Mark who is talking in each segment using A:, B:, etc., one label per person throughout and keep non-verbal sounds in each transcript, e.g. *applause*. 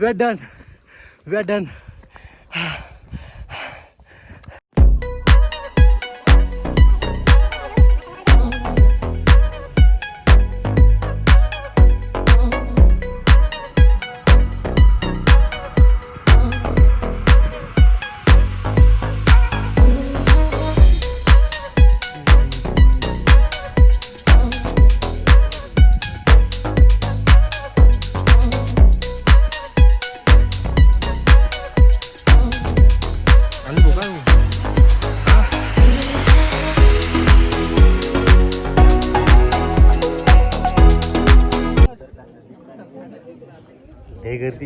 A: We R done we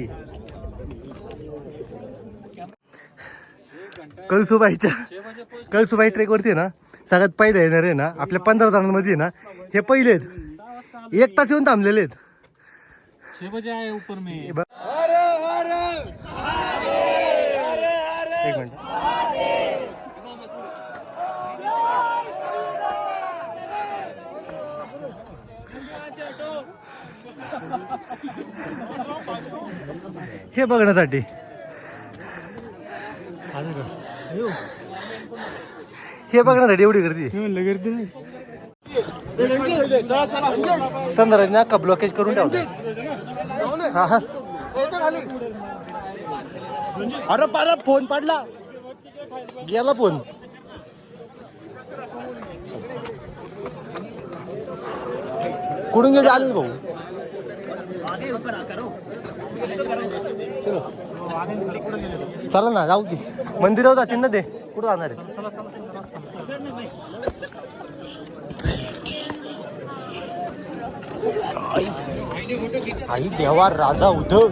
A: गर्दी कळसुबाईच्या Kalsubai trek वरती आहे ना सगळ्यात पहिले येणार आहे ना आपल्या पंधरा जणांमध्ये ना हे पहिले आहेत. एक तास येऊन थांबलेले आहेत
B: छह बजे आए ऊपर में
A: एक मिनिट हे बघण्यासाठी. हे बघण्यासाठी एवढी गर्दी
B: गर्दी नाही.
A: संदर्भाने अख्खा ब्लॉकेज करून ठेवला. हा हा. अरे पारा फोन पडला. गेला फोन. कुठून गेले आले भाऊ? चला ना जाऊ की. मंदिरावर जातील ना ते. कुठं जाणार आहे आई देवा राजा उद्धव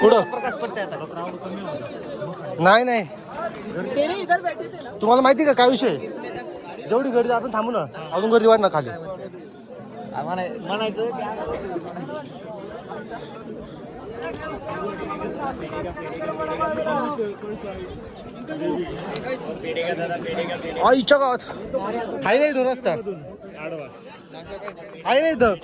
A: पुढं नाही नाही. तुम्हाला माहिती का काय विषय? जेवढी गर्दी आपण थांबू ना. अजून गर्दी ना खाली. इच्छा गावात. आहे नाही दोन रस्ता? आहे नाही इथं?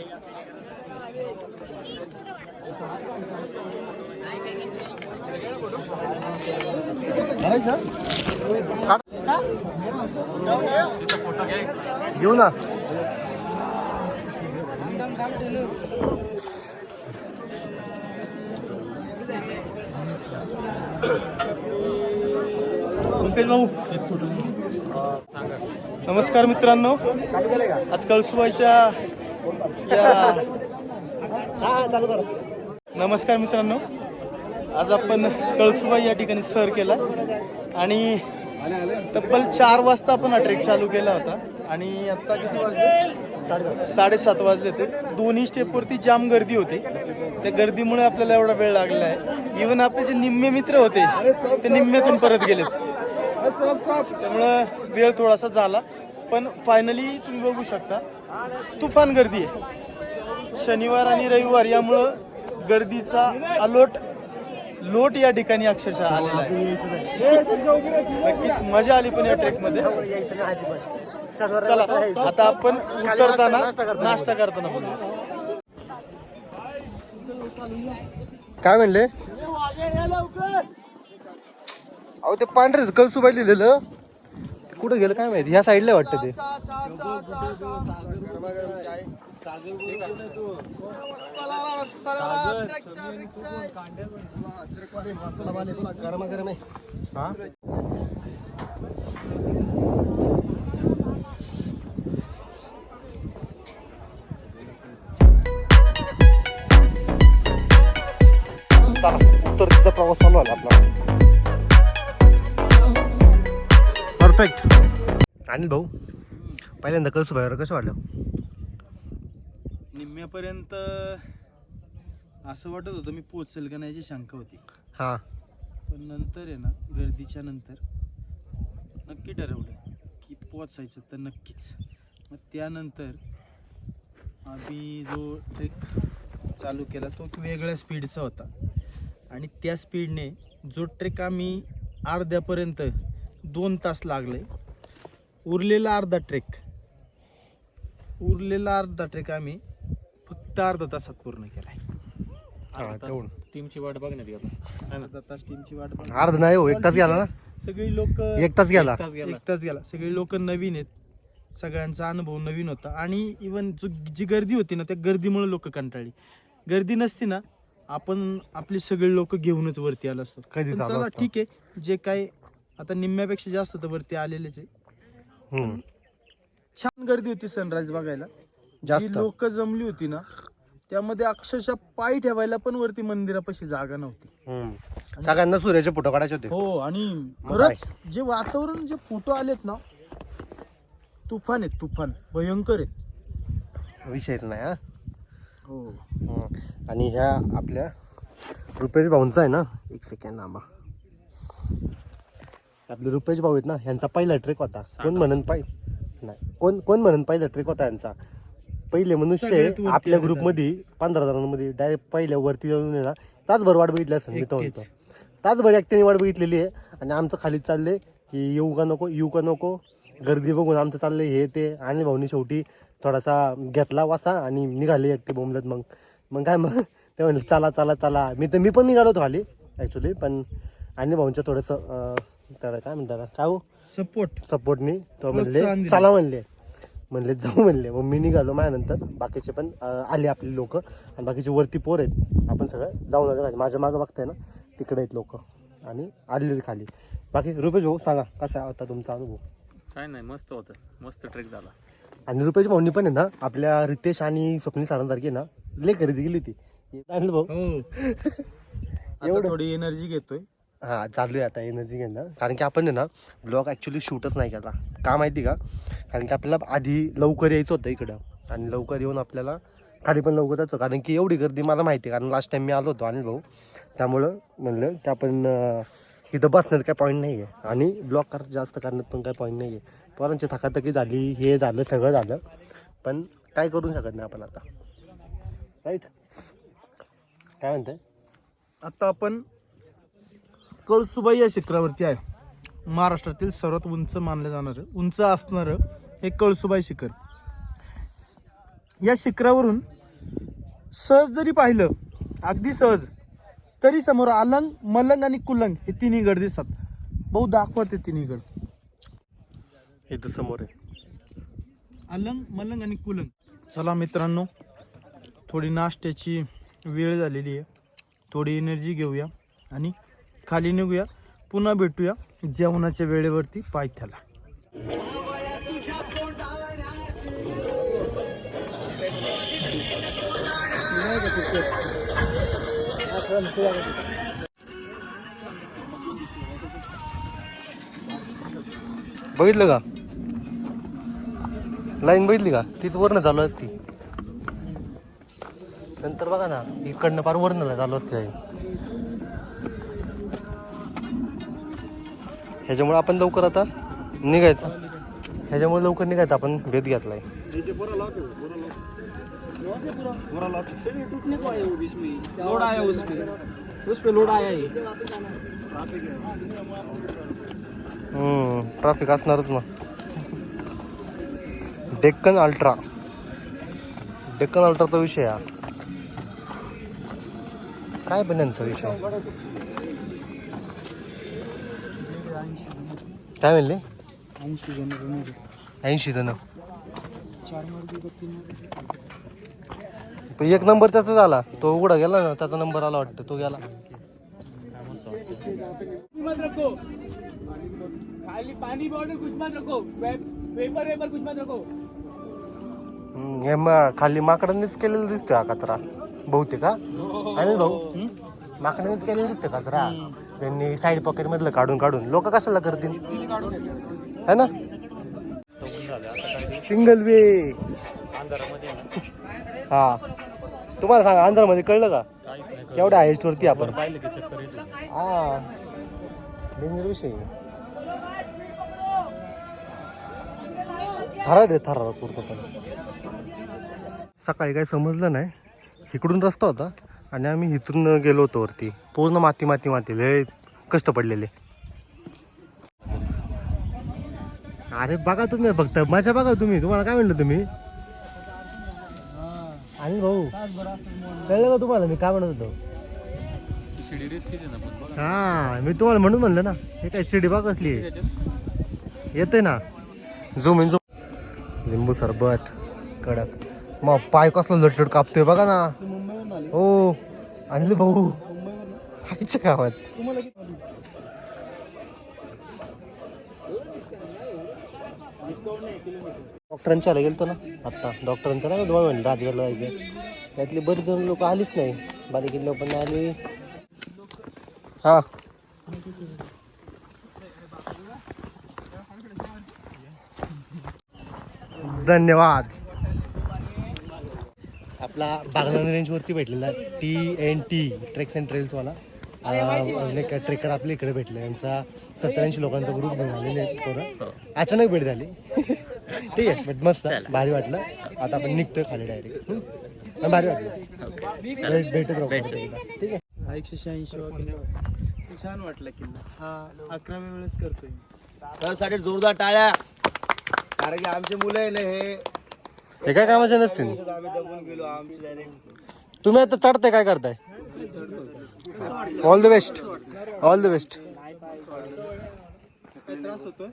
A: घेऊ ना.
B: भाऊ. नमस्कार मित्रांनो. आज कळसुबाईच्या नमस्कार मित्रांनो. आज आपण कळसुबाई या ठिकाणी सर केला. आणि तब्बल चार वाजता आपण हा ट्रेक चालू केला होता. आणि आता किती वाजले? साडेसात वाजले ते. दोन्ही स्टेपवरती जाम गर्दी होती. त्या गर्दीमुळे आपल्याला एवढा वेळ लागला आहे. इवन आपले जे निम्मे मित्र होते ते निम्म्यातून परत गेलेत. त्यामुळं वेळ थोडासा झाला. पण फायनली तुम्ही बघू शकता तुफान गर्दी आहे. शनिवार आणि रविवार यामुळं गर्दीचा अलोट लोट या ठिकाणी अक्षरशः आलेला आहे. नक्कीच मजा आली पण या ट्रेकमध्ये चला आता आपण उतरताना नाश्ता करताना बोलू
A: काय म्हणले? अहो ते पांढरे कळसुबाई लिहिलेलं. कुठं गेलं काय माहिती? ह्या साईडला वाटतं ते. गरम गरम आहे प्रवास चालू आला आपला परफेक्ट अनिल भाऊ पहिल्यांदा कळसुबाईवर कसं वाटलं?
B: निम्म्यापर्यंत असं वाटत होतं मी पोचेल का नाही याची शंका होती.
A: हां.
B: पण नंतर आहे ना गर्दीच्या नंतर नक्की ठरवलं की पोचायचं तर नक्कीच. मग त्यानंतर आम्ही जो ट्रेक चालू केला तो वेगळ्या स्पीडचा होता. आणि त्या स्पीडने जो ट्रेक आम्ही अर्ध्यापर्यंत दोन तास लागले उरलेला अर्धा ट्रेक उरलेला अर्धा ट्रेक आम्ही फक्त अर्धा तासात पूर्ण केलाय.
C: टीमची वाट बघण्यात गेला
B: अर्धा तास टीमची वाट बघ.
A: अर्ध नाही हो एक तास गेला ना?
B: सगळी लोक
A: एक तास गेला.
B: एक तास गेला. सगळी लोक नवीन आहेत. सगळ्यांचा अनुभव नवीन होता. आणि इवन जो जी गर्दी होती ना त्या गर्दीमुळे लोक कंटाळली. गर्दी नसती ना आपण आपले सगळे लोक घेऊनच वरती आलो असतो. चला. ठीक आहे. जे काय आता निम्म्यापेक्षा जास्त तर वरती आलेलेच आहे. छान गर्दी होती सनराईज बघायला.
A: जास्त.
B: जी लोक जमली होती ना त्यामध्ये अक्षरशः पाय ठेवायला पण वरती मंदिरापाशी जागा नव्हती.
A: हम्म. सगळ्यांना सूर्याचे फोटो काढायचे होते.
B: हो आणि खरंच जे वातावरण जे फोटो आलेत ना तुफान आहेत तुफान. भयंकर आहेत.
A: विषयच नाही हा?
B: हो.
A: हम्म. आणि ह्या आपल्या रुपेश भाऊंचा आहे ना एक सेकंड आंबा आपले रुपेश भाऊ आहेत ना ह्यांचा पहिला ट्रेक होता. कोण म्हणन पाय? नाही. कोण कोण म्हणन पहिला ट्रेक होता यांचा पहिले मनुष्य
B: वरती
A: आपल्या
B: आहे
A: ग्रुपमध्ये पंधरा जणांमध्ये डायरेक्ट पहिल्या वरती जाऊन आहे ना तासभर वाट बघितली असेल मी तो म्हणतो. तासभर एकट्याने वाट बघितलेली आहे. आणि आमचं खाली चाललंय की येऊ का नको येऊ का नको. गर्दी बघून आमचं चाललंय हे ते. आणि भाऊनी शेवटी थोडासा घेतला वासा आणि निघाले एकटे बोंबलत मग. मग काय मग? *laughs* ते म्हणले चला चला चला. मी तर मी पण निघालो होतो खाली ॲक्च्युली पण आणि भाऊंचं थोडंसं त्याला काय म्हणतात काय हो?
B: सपोर्ट.
A: सपोर्टनी तो म्हणले. चला म्हणले. म्हणले जाऊ म्हणले. मग मी निघालो माझ्यानंतर. बाकीचे पण आले आपले लोक. आणि बाकीचे वरती पोर आहेत. आपण सगळं जाऊन आलो खाली. माझ्या मागं बघताय ना तिकडे आहेत लोक. आणि आलेले खाली. बाकी रुपेश भाऊ सांगा कसा होता तुमचा अनुभव?
C: काय नाही मस्त होतं. मस्त ट्रेक झाला.
A: आणि रुपेश भाऊनी पण आहे ना आपल्या रितेश आणि स्वप्नील सारंसारखी ना लय खरेदी केली होती. भाऊ
B: हो आता थोडी एनर्जी घेतोय.
A: हां चालू आहे आता एनर्जी घेणं. कारण की आपण आहे ना ब्लॉग ॲक्च्युली शूटच नाही केला. का माहिती का? कारण की आपल्याला आधी लवकर यायचं होतं इकडं. आणि लवकर येऊन आपल्याला खाली पण लवकर जायचं कारण की एवढी गर्दी मला माहिती आहे. कारण लास्ट टाइम मी आलो होतो आणि भाऊ. त्यामुळं म्हणलं की आपण इथं बसण्यात काय पॉईंट नाही आहे आणि ब्लॉग कर जास्त करण्यात पण काय पॉईंट नाही आहे पोरांची थकाथकी झाली हे झालं सगळं झालं. पण काय करू शकत नाही आपण आता. राईट काय म्हणतंय?
B: आता आपण कळसुबाई या शिखरावरती आहे. महाराष्ट्रातील सर्वात उंच मानलं जाणारं उंच असणारं हे कळसुबाई शिखर. या शिखरावरून सहज जरी पाहिलं अगदी सहज तरी समोर अलंग मलंग आणि कुलंग हे तिन्ही गड दिसतात. बहु दाखवत तिन्ही गड.
A: इथं समोर आहे.
B: अलंग मलंग आणि कुलंग. चला मित्रांनो थोडी नाश्त्याची वेळ झालेली आहे. थोडी एनर्जी घेऊया आणि खाली निघूया. पुन्हा भेटूया जेवणाच्या वेळेवरती पायथ्याला.
A: बघितलं का? लाईन बघितली का? तीच वर्ण चालू असती. नंतर बघा ना इकडनं फार वरनं चालू असते लाईन. ह्याच्यामुळे आपण लवकर आता निघायचं. ह्याच्यामुळे लवकर निघायचं. आपण भेद घेतलाय.
B: लोड आया उस पे उस पे लोड आया
A: हम्म ट्रॅफिक असणारच मग. डेक्कन अल्ट्रा. डेक्कन अल्ट्राचा विषय हा. काय पण त्यांचा विषय. काय म्हणले? ऐंशी जण पण एक नंबर त्याचा झाला. तो उघडा गेला ना त्याचा नंबर आला वाटतं तो गेला.
D: मत रखो. खाली पानी बॉटल कुछ मत रखो. पेपर वेपर कुछ मत रखो.
A: हम्म, हे मग खाली माकडांनीच केलेलं दिसतोय हा कचरा. बहुतेक हा? आणि भाऊ? माकडांनीच केलेलं दिसतोय कचरा. त्यांनी साईड पॉकेट मधलं काढून काढून. लोक कशाला करतील? है ना? सिंगल वे हा. तुम्हाला सांगा आंध्रामध्ये कळलं का? केवढ्या हाईट वरती आपण? हा. डेंजर विषय. थरार आहे थरार कुठं पण सकाळी काही समजलं नाही. इकडून रस्ता होता. आणि आम्ही इथून गेलो होतो वरती. पूर्ण माती माती माती. लय कष्ट पडलेले. अरे बघा तुम्ही फक्त. मजा बघा तुम्ही. तुम्हाला काय म्हणलं तुम्ही? आणि भाऊ कळलं का तुम्हाला? मी काय म्हणत होतो? हा मी तुम्हाला म्हणून म्हणलं ना. हे काय शिडी बा कसली? येते ना. झुम झुम लिंबू सरबत कडक. मग पाय कसलं लटलट कापतोय बघा ना. हो आणले भाऊ. खायच्या गावात. डॉक्टरांच्या आला गेलतो ना आत्ता डॉक्टरांचं नाही का तुम्हाला म्हणलं राजगडला जायचं. त्यातले बरेच जण लोक आलीच नाही. बारीक लोक पण आली. हा. धन्यवाद. आपला बागलान रेंजवरती भेटलेला T N T treks and ट्रेल्सवाला अजून एक ट्रेकर आपल्या इकडे भेटले यांचा सत्तरऐंशी लोकांचा ग्रुप आहेत पोरं. अचानक भेट झाली. *laughs* ठीक आहे बट मस्त. भारी वाटलं. आता आपण निघतोय खाली डायरेक्ट भारी वाटलं. भेट भेटत. ठीक आहे.
B: हा एकशे शहाऐंशी छान वाटला किल्ला. हा अकराव्या वेळेस करतोय
E: सरसाठी जोरदार टाळ्या. कारण की आमचे मुलं आहे ना हे
A: हे काय कामाचे नसतील? तुम्ही आता चढताय काय करताय? All the best all the best
B: काय त्रास होतोय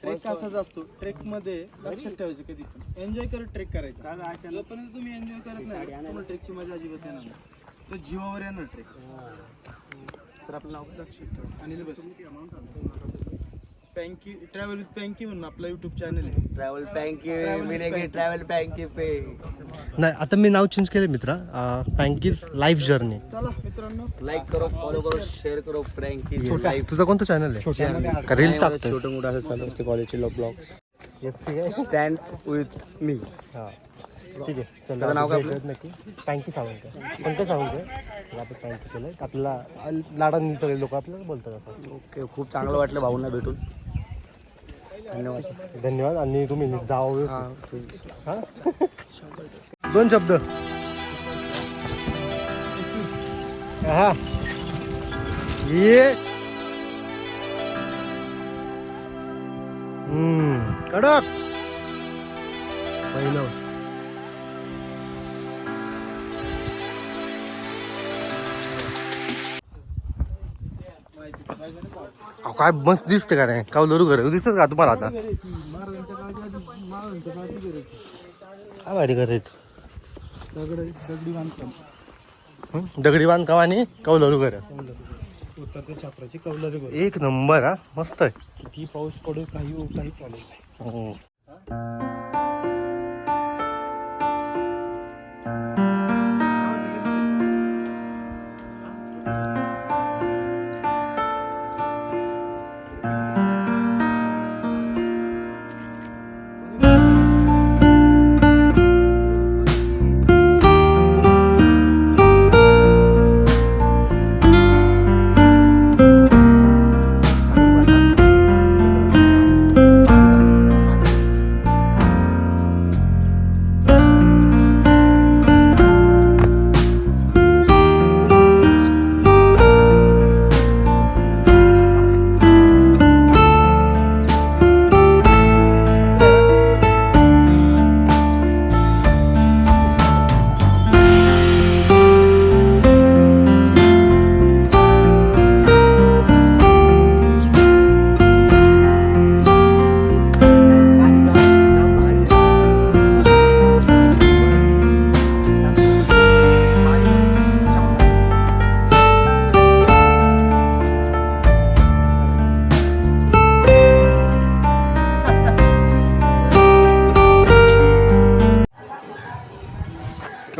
B: ट्रेक असाच असतो. ट्रेकमध्ये लक्षात ठेवायचं कधी एन्जॉय करत ट्रेक करायचा. जोपर्यंत तुम्ही एन्जॉय करत नाही तुम्हाला ट्रेकची मजा अजिबात येणार नाही. तो जीवावर येणार ट्रेक सर आपलं नाव लक्षात ठेवा. अनिल बस. पँकी ट्रॅव्हल विथ पँकी म्हणून आपला युट्यूब चॅनल आहे.
E: ट्रॅव्हल पँके मिलेगी ट्रॅव्हल पँके पे.
A: नाही आता मी नाव चेंज केलं मित्रा. पँकीज लाईफ जर्नी
B: चला मित्रांनो.
E: लाईक करो फॉलो करो शेअर करो प्रँकी लाईफ
A: तुझं कोणतं चॅनल आहे? का रील्स
E: छोटं मोठं असं चालू असते कॉलेजचे ब्लॉग्स
A: ठीक आहे
E: स्टँड विथ मी
A: हा. ठीक आहे. चल
E: नाव काय
A: नक्की. सावंत. कोणतं सावंत आपण पँकी केलं आपल्याला लाडांनी सगळे लोक आपल्याला बोलतात
E: ओके खूप चांगलं वाटलं भाऊंना भेटून. धन्यवाद.
A: धन्यवाद. आणि तुम्ही
E: हा.
A: हा दोन शब्द. हा. ये. हम्म. कडक. पहिलं. अहो, काय मस्त दिसते का नाही? कावलरू घर? दिसत का तुम्हाला आता? काय भारी घर आहेत
B: दगड बांधकाम
A: हं? दगडी बांधकाम आणि कौलरू घर.
B: उत्तर ते छात्राची कौलारी घर
A: एक नंबर हा? मस्त आहे.
B: किती पाऊस पडो काही हो काही प्रॉब्लेम नाही.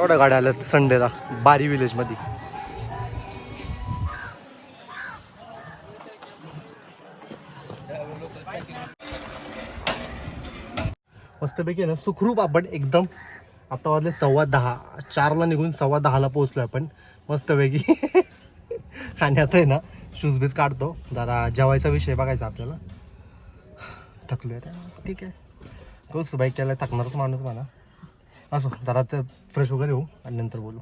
A: हं. गाडी गाड्या आल्यात संडेला बारी विलेजमध्ये मस्तपैकी आहे ना सुखरूप आपण एकदम आता वाजले सव्वा दहा. चारला निघून सव्वा दहाला पोहोचलो आपण. मस्तपैकी. *laughs* आणि आता आहे ना शूज बीज काढतो. जरा जेवायचा विषय बघायचा आपल्याला. थकलोय आहे ठीक आहे. तोच बाईक केला थकणारच माणूस म्हणा. असो जरा फ्रेश वगैरे हो. आणि नंतर बोलू.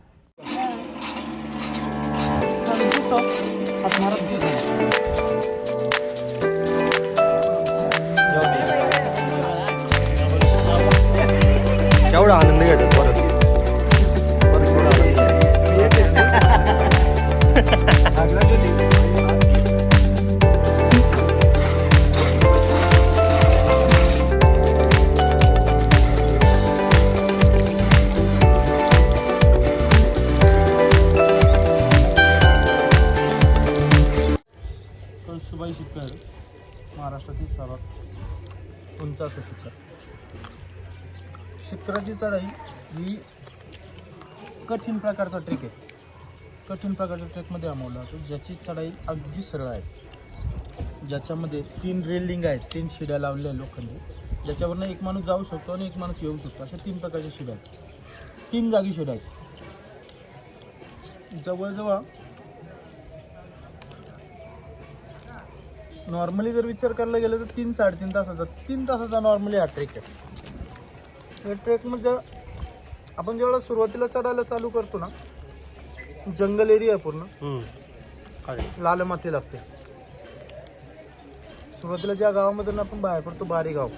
A: केवढा आनंद
B: घेतो प्रकारचा ट्रेक आहे. कठीण प्रकारच्या ट्रेकमध्ये अमावला जातो ज्याची चढाई अगदी सरळ आहे. ज्याच्यामध्ये तीन रेलिंग आहेत तीन शिड्या लावलेल्या आहेत लोखंडी ज्याच्यावरनं एक माणूस जाऊ शकतो आणि एक माणूस येऊ शकतो. अशा तीन प्रकारच्या शिड्या आहेत. तीन जागी शिड्या आहेत. जवळजवळ नॉर्मली जर विचार करायला गेलं तर तीन साडेतीन तासाचा तीन तासाचा नॉर्मली हा ट्रेक आहे. या ट्रेकमध्ये आपण जेवढा सुरुवातीला चढायला चालू करतो ना जंगल एरिया आहे पूर्ण. लाल माती लागते. सुरुवातीला ज्या गावामधून आपण बाहेर पडतो बारी गाव.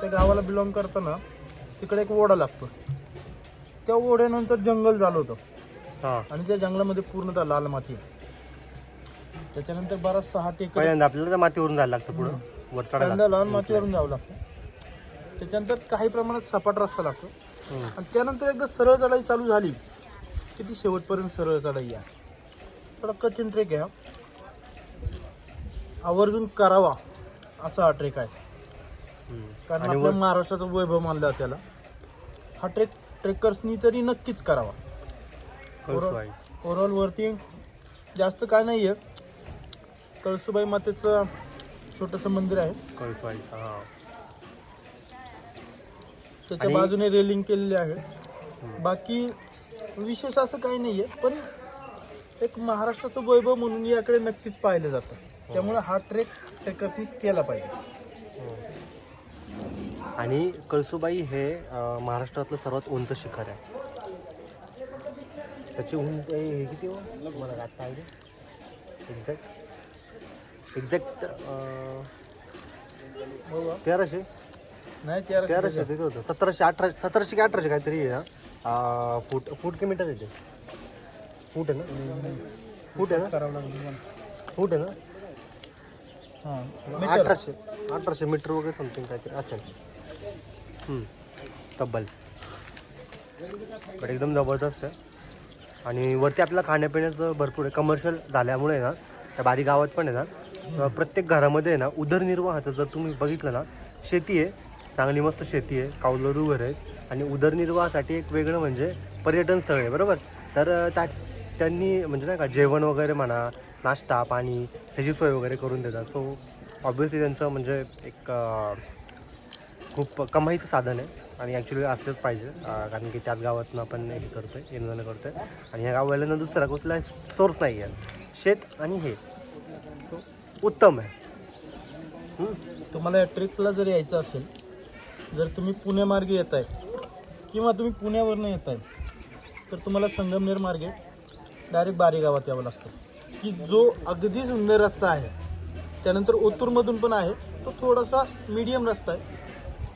B: त्या गावाला बिलॉंग करताना तिकडे एक ओढा लागतो. त्या ओढ्यानंतर जंगल झालं होतं.
A: हा.
B: आणि त्या जंगलामध्ये पूर्णतः लाल माती. त्याच्यानंतर बराचसा हा टेकडी
A: पहिल्यांदा आपल्याला मातीवरून जायला लागतं पुढं.
B: लाल मातीवरून जावं लागतं. त्याच्यानंतर काही प्रमाणात सपाट रस्ता लागतो. आणि त्यानंतर एकदा सरळ चढाई चालू झाली की ती शेवटपर्यंत सरळ चढाई आहे थोडा कठीण ट्रेक आहे. आवर्जून करावा असा हा ट्रेक आहे. कारण आपल्या महाराष्ट्राचं वैभव मानलं जातं त्याला हा ट्रेक ट्रेकर्सनी तरी नक्कीच करावा. ओव्हरऑल वरती जास्त काय नाही आहे कळसुबाई मातेचं छोटंसं मंदिर आहे
A: कळसूबाईचा, हा
B: त्याच्या
A: आणि-
B: बाजूने रेलिंग केलेली आहे. बाकी विशेष असं काही नाही आहे पण एक महाराष्ट्राचं वैभव म्हणून याकडे नक्कीच पाहिलं जातं. त्यामुळे हा ट्रेक ट्रेकर्सनी केला पाहिजे.
A: आणि कळसुबाई हे अं, महाराष्ट्रातलं सर्वात उंच शिखर आहे. त्याची उंच हे किती हो? मला आत्ता आयडिया एक्झॅक्ट एक्झॅक्ट? तेराशे.
B: नाही तेरा
A: तेराशे तिथे होतं. सतराशे अठराशे सतराशे की अठराशे काहीतरी आहे हा. फूट फूट कि मीटर येते फूट आहे ना? फूट आहे ना?
B: करावं लागेल.
A: फूट आहे ना?
B: हां
A: अठराशे अठराशे मीटर वगैरे समथिंग काहीतरी असेल. हम्म, तब्बल. पण एकदम जबरदस्त आहे. आणि वरती आपल्याला खाण्यापिण्याचं भरपूर आहे. कमर्शियल झाल्यामुळे ना त्या बारी गावात पण आहे ना अं, प्रत्येक घरामध्ये आहे ना उदरनिर्वाहाचं जर तुम्ही बघितलं ना शेती आहे. चांगली मस्त शेती आहे कावलरू घर आहे आणि उदरनिर्वाहासाठी एक वेगळं म्हणजे पर्यटन स्थळ आहे बरोबर? तर त्या त्यांनी म्हणजे नाही का जेवण वगैरे म्हणा नाश्ता पाणी ह्याची सोय वगैरे करून देतात. सो ऑब्विसली त्यांचं म्हणजे एक खूप कमाईचं साधन आहे. आणि ॲक्च्युली असलंच पाहिजे कारण की त्याच गावातनं आपण हे करतो आहे येणं करतो आहे आणि ह्या गावाला दुसरा कुठला सोर्स नाही आहे. शेत आणि हे. सो उत्तम आहे.
B: तुम्हाला या ट्रिपला जर यायचं असेल जर तुम्ही पुण्यामार्गे येत आहे किंवा तुम्ही पुण्यावरनं येत आहे तर तुम्हाला संगमनेर मार्गे डायरेक्ट बारी गावात यावं लागतं. की जो अगदी सुंदर रस्ता आहे त्यानंतर ओतूरमधून पण आहे तो थोडासा मीडियम रस्ता आहे.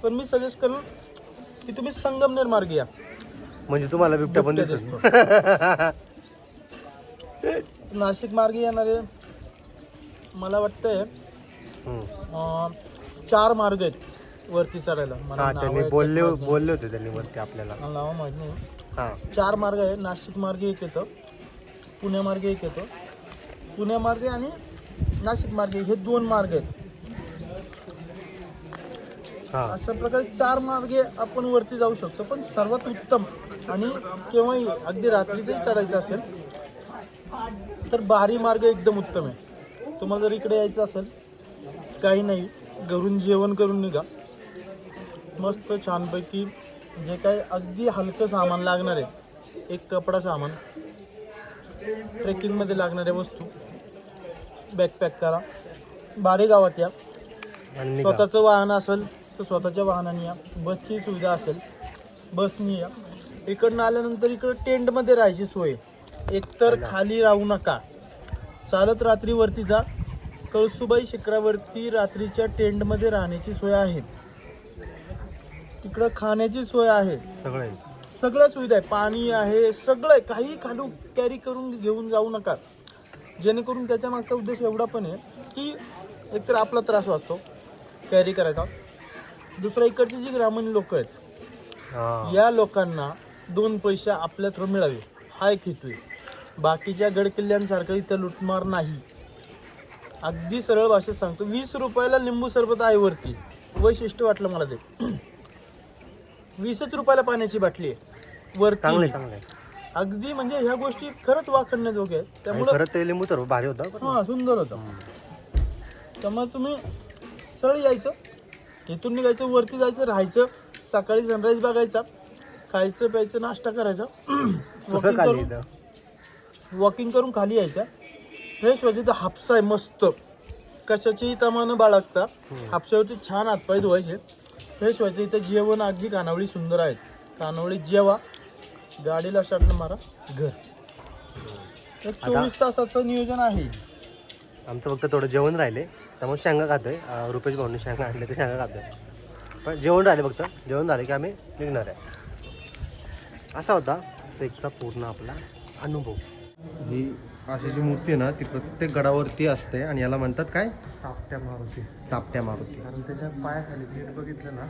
B: पण मी सजेस्ट करेन की तुम्ही संगमनेर मार्गे या.
A: म्हणजे तुम्हाला बिबट्या पण
B: बिबट्या
A: दिसत *laughs*
B: नाशिक मार्गे येणारे मला वाटतंय
A: हम्म.
B: अं, चार मार्ग आहेत. वरती चढायला. मला
A: हा
B: नावं
A: त्यांनी बोलले. बोलले होते त्यांनी वरती आपल्याला.
B: मला नावं माहीत नाही.
A: हां.
B: चार मार्ग आहे नाशिक मार्गे एक येतं पुण्यामार्गे एक येतं. पुण्यामार्गे आणि नाशिक मार्गे हे दोन मार्ग आहेत.
A: हां.
B: अशा प्रकारे चार मार्गे आपण वरती जाऊ शकतो पण सर्वात उत्तम आणि केव्हाही अगदी रात्रीचंही चढायचं असेल तर बारी मार्ग एकदम उत्तम आहे. तुम्हाला जर इकडे यायचं असेल काही नाही घरून जेवण करून निघा. मस्त छानपैकी जे काही अगदी हलकं सामान लागणार आहे एक कपडा सामान ट्रेकिंगमध्ये लागणाऱ्या वस्तू बॅकपॅक करा. बारे गावात या. स्वतःचं वाहन असेल तर स्वतःच्या वाहनाने या. बसची सुविधा असेल बसनी या. इकडनं आल्यानंतर इकडं टेंटमध्ये राहायची सोय. एकतर खाली राहू नका. चालत रात्री वरती जा. कळसुबाई शिखरावरती रात्रीच्या टेंटमध्ये राहण्याची सोय आहे. तिकडं खाण्याची सोय आहे.
A: सगळं. आहे
B: सगळ्या सुविधा आहे. पाणी आहे सगळं आहे. काही खालू कॅरी करून घेऊन जाऊ नका. जेणेकरून त्याच्या मागचा उद्देश एवढा पण आहे की एकतर आपला त्रास वाचतो कॅरी करायचा. दुसरा इकडची जी ग्रामीण लोक आहेत या लोकांना दोन पैसे आपल्या थ्रू मिळावे. हा एक हेतू आहे. बाकीच्या गडकिल्ल्यांसारखं इथं लुटमार नाही. अगदी सरळ भाषेत सांगतो वीस रुपयाला लिंबू सरबत आहे वरती वैशिष्ट्य वाटलं मला ते. वीसच रुपयाला पाण्याची बाटली आहे. वरती.
A: चांगलं चांगलं
B: अगदी म्हणजे ह्या गोष्टी खरंच वाखण्याजोग्या आहेत. त्यामुळं
A: खरं ते लिंबू तर भारी होता पण
B: हा सुंदर होतं. त्यामुळे तुम्ही सरळ यायचं. इथून निघायचं वरती जायचं राहायचं. सकाळी सनराईज बघायचा. खायचं प्यायचं नाश्ता करायचा.
A: सगळं
B: वॉकिंग
A: खाली
B: करून
A: इथं.
B: वॉकिंग करून खाली यायच्या फ्रेश व्हायचं तर हापसा आहे मस्त. कशाचीही तमानं बाळगता. हापशावरती छान हातपाय धुवायचे. फ्रेश व्हायचे इथं जेवण अगदी कानावळी सुंदर आहेत. कानावळी जेवा. गाडीला स्टार्ट मारा. घर. तर चोवीस तासाचं नियोजन आहे.
A: आमचं फक्त थोडं जेवण राहिले. त्यामुळे शेंगा खातोय. अं, रुपेश भाऊनी शेंगा आणले ते शेंगा खातोय. पण जेवण राहिले फक्त. जेवण झाले की आम्ही निघणार आहे. असा होता. ट्रेकचा पूर्ण आपला अनुभव. ही अशी जी मूर्ती आहे ना ती प्रत्येक गडावरती असते आणि याला म्हणतात काय?
F: सापट्या मारुती.
A: सापट्या मारुती.
F: कारण त्याच्या पायाखाली नीट बघितलं ना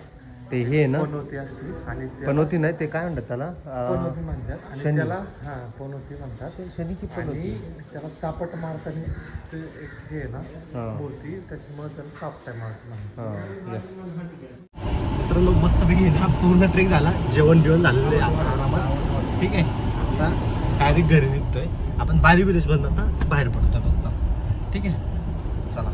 A: ते हे आहे ना?
F: पनोती असते आणि त्या-
A: पनोती नाही ते काय म्हणतात त्याला? अं,
F: पनोती म्हणतात. आणि
A: शनी.
F: त्याला हा पनोती म्हणतात. ते शनीची पनोती. त्याला चापट मारताना ते एक हे आहे ना
A: हा.
F: मूर्ती त्याच्यामुळे त्याला चापट्या मारत नाही
A: हां येस मित्रांनो मस्तपैकी ना पूर्ण ट्रेक झाला. जेवण बिवण झालेलं आहे. आता आरामात. ठीक आहे. आता डायरेक्ट घरी निघतोय आपण बारी बिरीज बंद आता. बाहेर पडतोय फक्त. ठीक आहे? चला.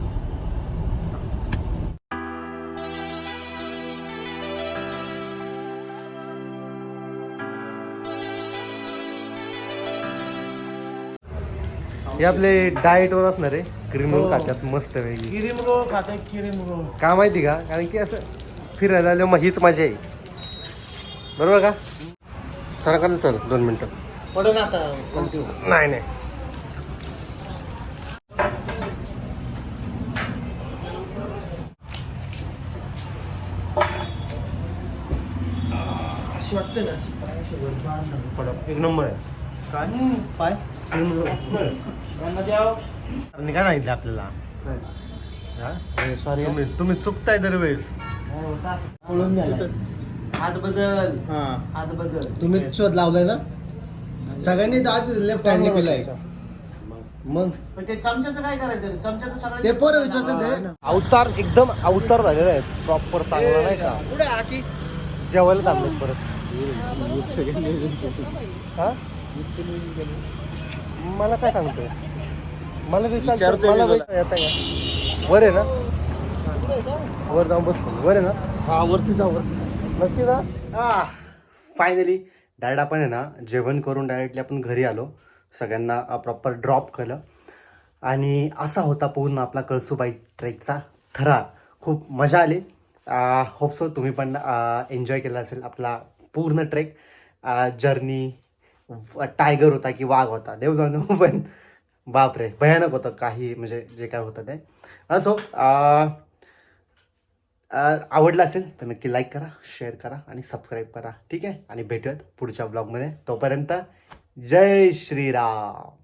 A: हे आपले डाएटवर असणार आहे. क्रीम रोल
B: हो.
A: खात्यात मस्त वेगळी
B: किरीम रोल खाते किरीम रोल
A: का माहिती का? कारण की असं फिरायला आलं मग हीच मजा आहे. बरोबर का? सर का सर दोन मिनटं.
B: पडून आता कंटिन्यू
A: नाही नाही.
B: अशी वाटते ना अशी पायाशी
A: एक नंबर आहे.
B: काय पाय.
A: आणि काय सांगितलं आपल्याला? हा? तुम्ही तुम्ही चुकताय दरवेळेस.
B: पळून झाला
E: हात बदल.
B: हा.
E: हात बदल.
A: तुम्ही शोध लावलाय ना? सगळ्यांनी आज लेफ्ट हँडने पिलाय मग.
E: पण ते चमच्याचं काय करायचं चमच्याचं सगळं
A: ते पोरं ते. अवतार एकदम अवतार झालेला आहे प्रॉपर चांगला नाही का?
B: पुढे आकी
A: जेवायला थांबले परत. हा? मला काय सांगतोय? मला विचारतो
B: विचारतोय
A: मला विचार- येता का? वर आहे ना? वर जाऊन बसतो. वर आहे ना?
B: हा वरती जाऊ
A: नक्की ना हा फायनली डायरेक्ट आपण आहे ना जेवण करून डायरेक्टली आपण घरी आलो. सगळ्यांना प्रॉपर ड्रॉप केलं. आणि असा होता पूर्ण आपला कळसूबाई ट्रेकचा थरा खूप मजा आली. होप सो तुम्ही पण एन्जॉय केला असेल आपला पूर्ण ट्रेक जर्नी टायगर होता की वाघ होता. देव जाणू *laughs* पण बापरे भयानक होतं काही म्हणजे जे काय होतं ते. असो आवडला असेल तर नक्की लाईक करा शेअर करा आणि सबस्क्राईब करा. ठीक आहे? आणि भेटूयात पुढच्या ब्लॉगमध्ये तोपर्यंत जय श्रीराम.